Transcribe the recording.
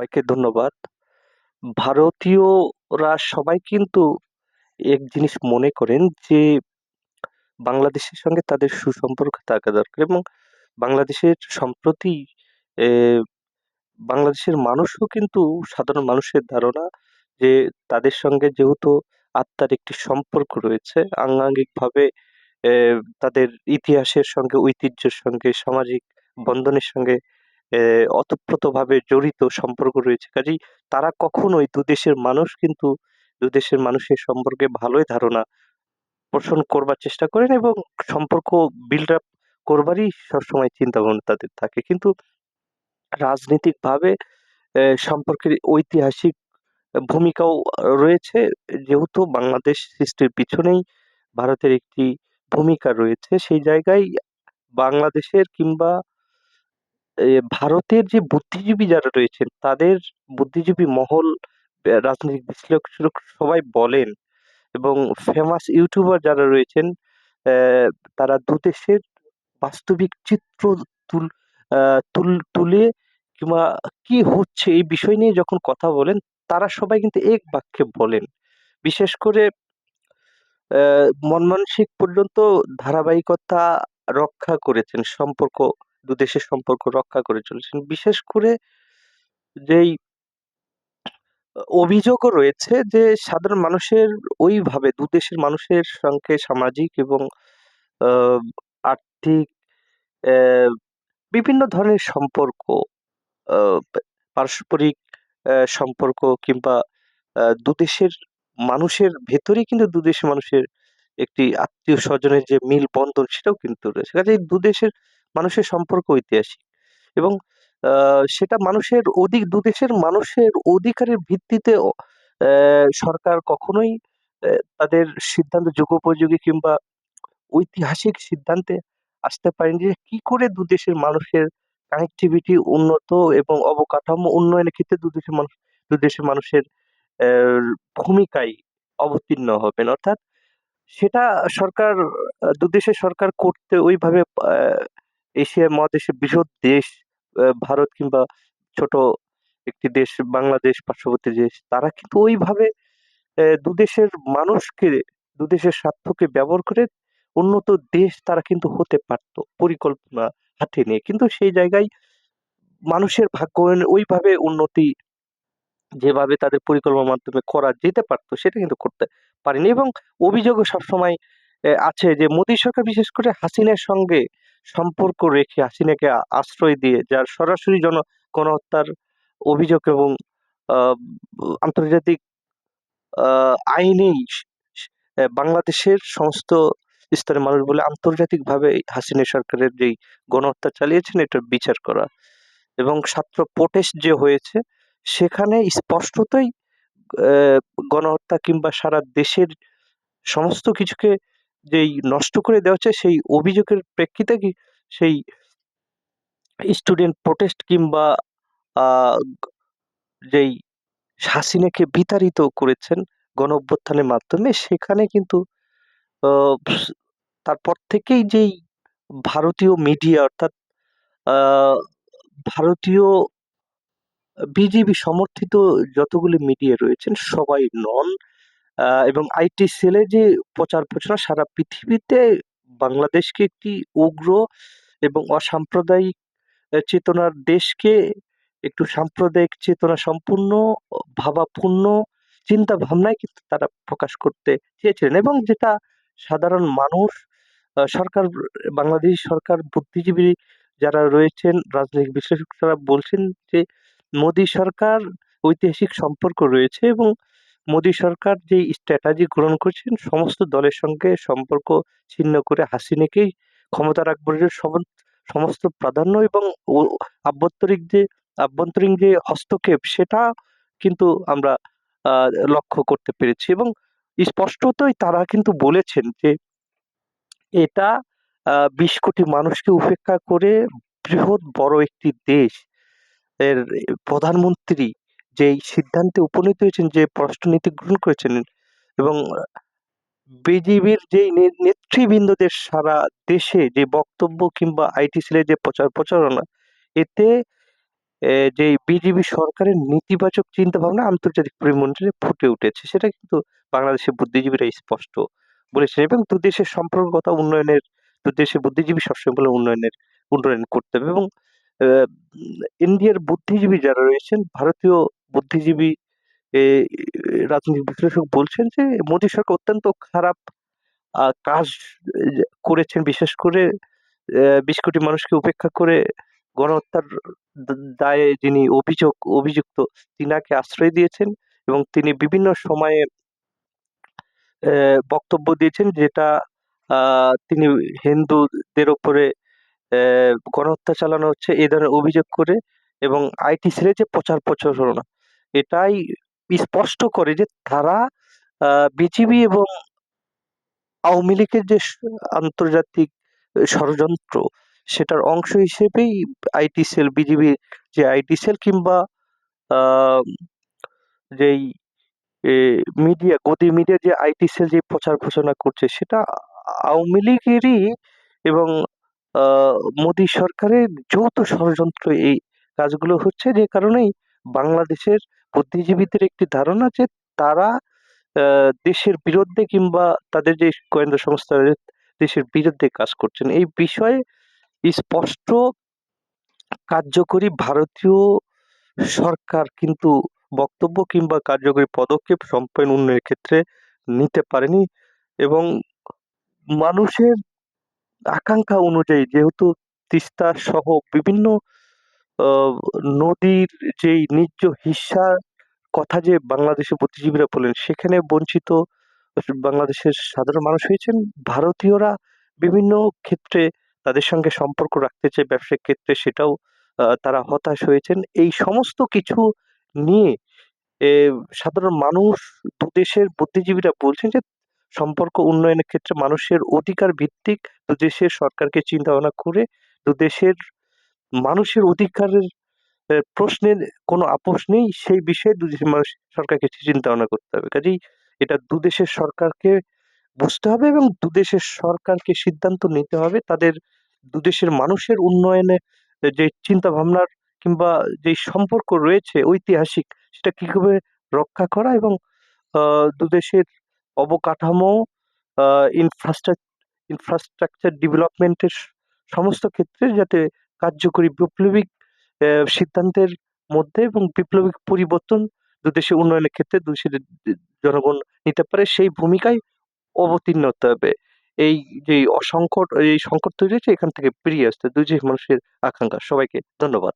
সবাইকে ধন্যবাদ। ভারতীয়রা সবাই কিন্তু এক জিনিস মনে করেন যে, বাংলাদেশের সঙ্গে তাদের সুসম্পর্ক থাকা দরকার এবং বাংলাদেশের সম্প্রতি বাংলাদেশের মানুষও কিন্তু সাধারণ মানুষের ধারণা যে, তাদের সঙ্গে যেহেতু আত্মার একটি সম্পর্ক রয়েছে, আঙ্গাঙ্গিকভাবে তাদের ইতিহাসের সঙ্গে, ঐতিহ্যের সঙ্গে, সামাজিক বন্ধনের সঙ্গে ওতপ্রোতভাবে জড়িত সম্পর্ক রয়েছে। কাজেই তারা কখনোই দুদেশের মানুষ কিন্তু দুদেশের মানুষের সম্পর্কে ভালোই ধারণা পোষণ করবার চেষ্টা করেন এবং সম্পর্ক বিল্ড আপ করবারই সবসময় চিন্তাভাবনা তাদের থাকে। কিন্তু রাজনৈতিকভাবে সম্পর্কের ঐতিহাসিক ভূমিকাও রয়েছে। যেহেতু বাংলাদেশ সৃষ্টির পিছনেই ভারতের একটি ভূমিকা রয়েছে, সেই জায়গায় বাংলাদেশের কিংবা ভারতের যে বুদ্ধিজীবী যারা রয়েছেন, তাদের বুদ্ধিজীবী মহল, রাজনৈতিক বিশ্লেষক সবাই বলেন এবং ফেমাস ইউটিউবার যারা রয়েছেন, তারা দুদেশের বাস্তবিক চিত্র তুল তুল তুলে কিংবা কি হচ্ছে এই বিষয় নিয়ে যখন কথা বলেন, তারা সবাই কিন্তু এক বাক্যে বলেন। বিশেষ করে মনমোহন পর্যন্ত ধারাবাহিকতা রক্ষা করেছেন। সম্পর্ক দুদেশের সম্পর্ক রক্ষা করে চলেছেন। বিশেষ করে যেই অভিযোগও রয়েছে যে সাধারণ মানুষের ওইভাবে দুদেশের মানুষের সঙ্গে সামাজিক এবং আর্থিক বিভিন্ন ধরনের সম্পর্ক পারস্পরিক সম্পর্ক কিংবা, আ দুদেশের মানুষের ভেতরেই কিন্তু দু দেশের মানুষের একটি আত্মীয়-স্বজনের যে মিল-বন্ধন সেটাও কিন্তু রয়েছে। কাজে দু দুদেশের মানুষের সম্পর্ক ঐতিহাসিক এবং সেটা মানুষের অধিক দুদেশের মানুষের অধিকারের ভিত্তিতে সরকার কখনোই তাদের সিদ্ধান্ত যুগোপযোগী কিংবা ঐতিহাসিক সিদ্ধান্তে আসতে পারেনি যে কি করে দুদেশের মানুষের কানেক্টিভিটি উন্নত এবং অবকাঠামো উন্নয়নের ক্ষেত্রে দুদেশের মানুষ দুদেশের মানুষের ভূমিকায় অবতীর্ণ হবেন। অর্থাৎ সেটা সরকার আ দুদেশের সরকার করতে ওইভাবে এশিয়া মহাদেশের বৃহৎ দেশ ভারত কিংবা ছোট একটি দেশ বাংলাদেশ পার্শ্ববর্তী দেশ, তারা কিন্তু ওইভাবে দুদেশের মানুষকে, দুদেশের স্বার্থকে ব্যবহার করে উন্নত দেশ তারা কিন্তু হতে পারত পরিকল্পনা হাতে নিয়ে। কিন্তু সেই জায়গায় মানুষের ভাগ্য ওইভাবে উন্নতি যেভাবে তাদের পরিকল্পনার মাধ্যমে করা যেতে পারতো সেটা কিন্তু করতে পারেনি এবং অভিযোগও সবসময় আছে যে মোদী সরকার বিশেষ করে হাসিনার সঙ্গে সম্পর্ক রেখে হাসিনাকে আশ্রয় দিয়ে, যার সরাসরি জন গণহত্যার অভিযোগ এবং আন্তর্জাতিক আইনেই বাংলাদেশের সমস্ত স্তরের মানুষ বলে আন্তর্জাতিকভাবে হাসিনা সরকারের যেই গণহত্যা চালিয়েছেন, এটার বিচার করা এবং ছাত্র প্রোটেস্ট যে হয়েছে, সেখানে স্পষ্টতই গণহত্যা কিংবা সারা দেশের সমস্ত কিছুকে যেই নষ্ট করে দেওয়া হচ্ছে, সেই অভিযোগের প্রেক্ষিতে কি সেই স্টুডেন্ট প্রোটেস্ট কিংবা যেই হাসিনাকে বিতাড়িত করেছেন গণঅভ্যুত্থানের মাধ্যমে, সেখানে কিন্তু তারপর থেকেই যেই ভারতীয় মিডিয়া অর্থাৎ ভারতীয় বিজেপি সমর্থিত যতগুলি মিডিয়া রয়েছেন, সবাই নন। এবং আইটি সেলে যে প্রচার প্রচারণা, সারা পৃথিবীতে বাংলাদেশকে একটি উগ্র এবং অসাম্প্রদায়িক চেতনার দেশকে একটু সাম্প্রদায়িক চেতনা সম্পূর্ণ, ভাবাপূর্ণ চিন্তা ভাবনায় কিন্তু তারা প্রকাশ করতে চেয়েছিলেন এবং যেটা সাধারণ মানুষ সরকার, বাংলাদেশ সরকার বুদ্ধিজীবী যারা রয়েছেন, রাজনৈতিক বিশ্লেষকরা বলছেন যে মোদী সরকার ঐতিহাসিক সম্পর্ক রয়েছে এবং মোদী সরকার যে স্ট্র্যাটাজি গ্রহণ করছেন, সমস্ত দলের সঙ্গে সম্পর্ক ছিন্ন করে হাসিনাকেই ক্ষমতা সম সমস্ত প্রাধান্য এবং আভ্যন্তরিক যে, আভ্যন্তরীণ যে হস্তক্ষেপ, সেটা কিন্তু আমরা লক্ষ্য করতে পেরেছি এবং স্পষ্টতই তারা কিন্তু বলেছেন যে, এটা ২০ কোটি মানুষকে উপেক্ষা করে বৃহৎ বড় একটি দেশ, এর প্রধানমন্ত্রী যেই সিদ্ধান্তে উপনীত হয়েছেন যে পররাষ্ট্রনীতি গ্রহণ করেছেন এবং বিজিবির যেই নে নেতৃবৃন্দদের সারা দেশে যে বক্তব্য কিংবা আইটি সেলের যে প্রচার প্রচারণা এতে যে বিজিবি সরকারের নেতিবাচক চিন্তাভাবনা আন্তর্জাতিক পরিমণ্ডলে ফুটে উঠেছে। সেটা কিন্তু বাংলাদেশের বুদ্ধিজীবীরা স্পষ্ট বলেছেন এবং ২ দেশের সম্পর্কগত উন্নয়নের ২ দেশের বুদ্ধিজীবী সবসময় বলে উন্নয়নের উন্নয়ন করতে হবে এবং ইন্ডিয়ার বুদ্ধিজীবী যারা রয়েছেন, ভারতীয় বুদ্ধিজীবী রাজনৈতিক বিশ্লেষক বলছেন যে মোদী সরকার অত্যন্ত খারাপ কাজ করেছেন। বিশেষ করে বিশ কোটি মানুষকে উপেক্ষা করে গণহত্যার দায়ে যিনি অভিযোগ, অভিযুক্ত, তিনাকে আশ্রয় দিয়েছেন এবং তিনি বিভিন্ন সময়ে বক্তব্য দিয়েছেন যেটা তিনি হিন্দুদের অ্যা গণহত্যা চালানো হচ্ছে, এ ধরনের অভিযোগ করে এবং আইটি সেলে যে প্রচার প্রচারণা এটাই স্পষ্ট করে যে তারা বিজিবি এবং আওয়ামী লীগের যে আন্তর্জাতিক ষড়যন্ত্র, সেটার অংশ হিসেবেই আইটি সেল বিজিবির যে আইটি সেল কিংবা যেই মিডিয়া গদি মিডিয়া যে আইটি সেল যে প্রচার ঘোষণা করছে, সেটা আওয়ামী লীগেরই এবং মোদী সরকারের যৌথ ষড়যন্ত্র এই কাজগুলো হচ্ছে যে কারণেই বাংলাদেশের বুদ্ধিজীবীদের একটি ধারণা যে তারা দেশের বিরুদ্ধে কিংবা তাদের যে গোয়েন্দা সংস্থা দেশের বিরুদ্ধে কাজ করছেন। এই বিষয়ে স্পষ্ট কার্যকরী ভারতীয় সরকার কিন্তু বক্তব্য কিংবা কার্যকরী পদক্ষেপ সম্পূর্ণ উন্নয়নের ক্ষেত্রে নিতে পারেনি এবং মানুষের আকাঙ্ক্ষা অনুযায়ী যেহেতু তিস্তা সহ বিভিন্ন নদীর যেই নিজ হিস্যার কথা যে বাংলাদেশের বুদ্ধিজীবীরা বলেন সেখানে বঞ্চিত বাংলাদেশের সাধারণ মানুষ হয়েছেন। ভারতীয়রা বিভিন্ন ক্ষেত্রে তাদের সঙ্গে সম্পর্ক রাখতে চায়, ব্যবসায়িক ক্ষেত্রে সেটাও তারা হতাশ হয়েছেন। এই সমস্ত কিছু নিয়ে সাধারণ মানুষ ২ দেশের বুদ্ধিজীবীরা বলছেন যে, সম্পর্ক উন্নয়নের ক্ষেত্রে মানুষের অধিকার ভিত্তিক ২ দেশের সরকারকে চিন্তা ভাবনা করে ২ দেশের মানুষের অধিকারের প্রশ্নের কোনো আপোস নেই। সেই বিষয়ে ২ দেশের মানুষ, সরকারকে চিন্তা ভাবনা করতে হবে। কাজেই এটা ২ দেশের সরকারকে বুঝতে হবে এবং ২ দেশের সরকারকে সিদ্ধান্ত নিতে হবে তাদের ২ দেশের মানুষের উন্নয়নে যে চিন্তা ভাবনার কিংবা যেই সম্পর্ক রয়েছে, ঐতিহাসিক, সেটা কীভাবে রক্ষা করা এবং, আ ২ দেশের অবকাঠামো, আ ইনফ্রাস্ট্রাক ইনফ্রাস্ট্রাকচার ডেভেলপমেন্টের সমস্ত ক্ষেত্রে যাতে কার্যকরী বিপ্লবিক সিদ্ধান্তের মধ্যে এবং বিপ্লবিক পরিবর্তন দু দেশের উন্নয়নের ক্ষেত্রে দেশের জনগণ নিতে পারে, সেই ভূমিকায় অবতীর্ণ হতে হবে। এই যে অসংকট, এই সংকট তৈরি হয়েছে, এখান থেকে বেরিয়ে আসতে দুই দেশের মানুষের আকাঙ্ক্ষা। সবাইকে ধন্যবাদ।